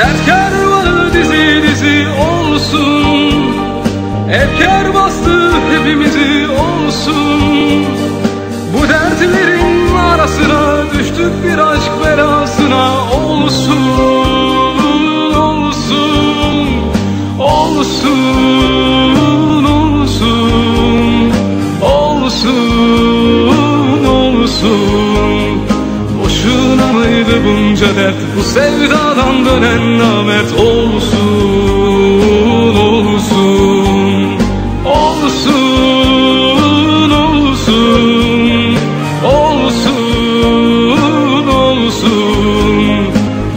Dert kervanı dizi dizi olsun. Efkar bastı hepimizi olsun. Bu dertlerin arasına düştük bir aşk belasına olsun. Dert Bu sevdadan dönen namet Olsun, olsun Olsun, olsun Olsun, olsun.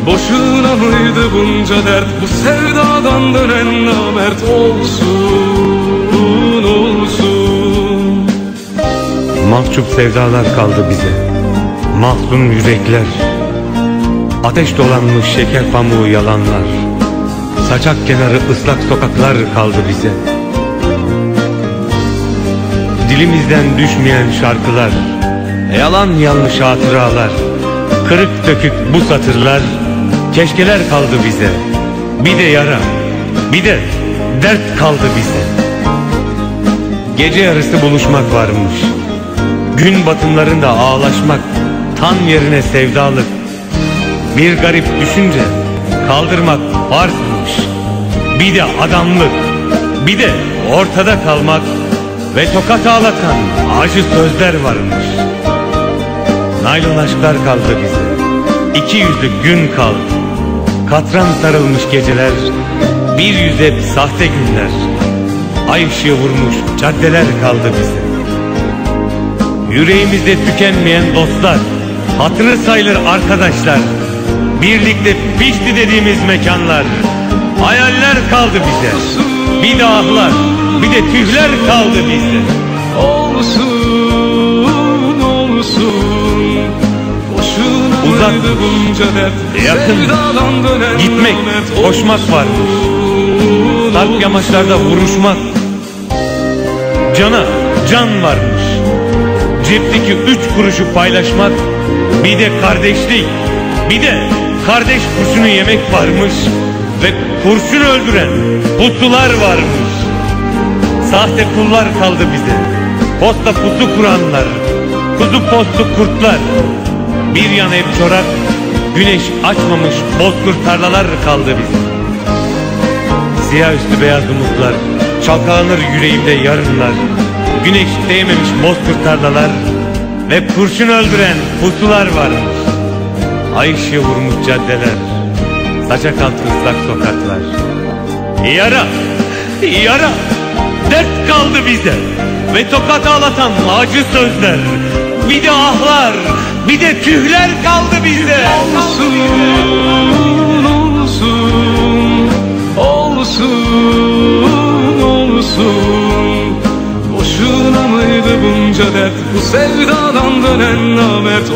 Boşuna mıydı bunca dert? Bu sevdadan dönen namert Olsun, olsun. Mahcup sevdalar kaldı bize. Mahzun yürekler Ateş dolanmış şeker pamuğu yalanlar. Saçak kenarı ıslak sokaklar kaldı bize. Dilimizden düşmeyen şarkılar Yalan yanlış hatıralar Kırık dökük bu satırlar Keşkeler kaldı bize. Bir de yara Bir de dert kaldı bize. Gece yarısı buluşmak varmış. Gün batımlarında ağlaşmak Tan yerine sevdalık Bir garip düşünce Kaldırmak farzmış Bir de adamlık Bir de ortada kalmak Ve tokat ağlatan acı sözler varmış. Naylon aşklar kaldı bize İki yüzlü gün kaldı. Katran sarılmış geceler Bir yüz hep sahte günler. Ay ışığı vurmuş caddeler kaldı bize. Yüreğimizde tükenmeyen dostlar Hatırı sayılır arkadaşlar Birlikte pişti dediğimiz mekanlar. Hayaller kaldı bize. Bir de ahlar Bir de tühler kaldı bize Olsun, olsun. Boşuna Uzak, bunca yakın, gitmek, koşmak varmış. Olsun, Sarp yamaçlarda vuruşmak. Cana can varmış. Cepteki üç kuruşu paylaşmak. Bir de kardeşlik Bir de kardeş kurşunu yemek varmış Ve kurşun öldüren putlular varmış. Sahte kullar kaldı bize. Posta pusu kuranlar Kuzu postu kurtlar. Bir yan hep çorak Güneş açmamış bozkır tarlalar kaldı bize. Siyah üstü beyaz umutlar Çalkalanır yüreğimde yarınlar. Güneş değmemiş bozkır tarlalar Ve kurşun öldüren pusular varmış Ay ışığı vurmuş caddeler Saçak altı ıslak sokaklar. Yara, yara Dert kaldı bize. Ve tokat ağlatan acı sözler. Bir de ahlar Bir de tühler kaldı bize. Olsun, olsun Olsun, olsun Boşuna mıydı bunca dert? Bu sevdadan dönen namet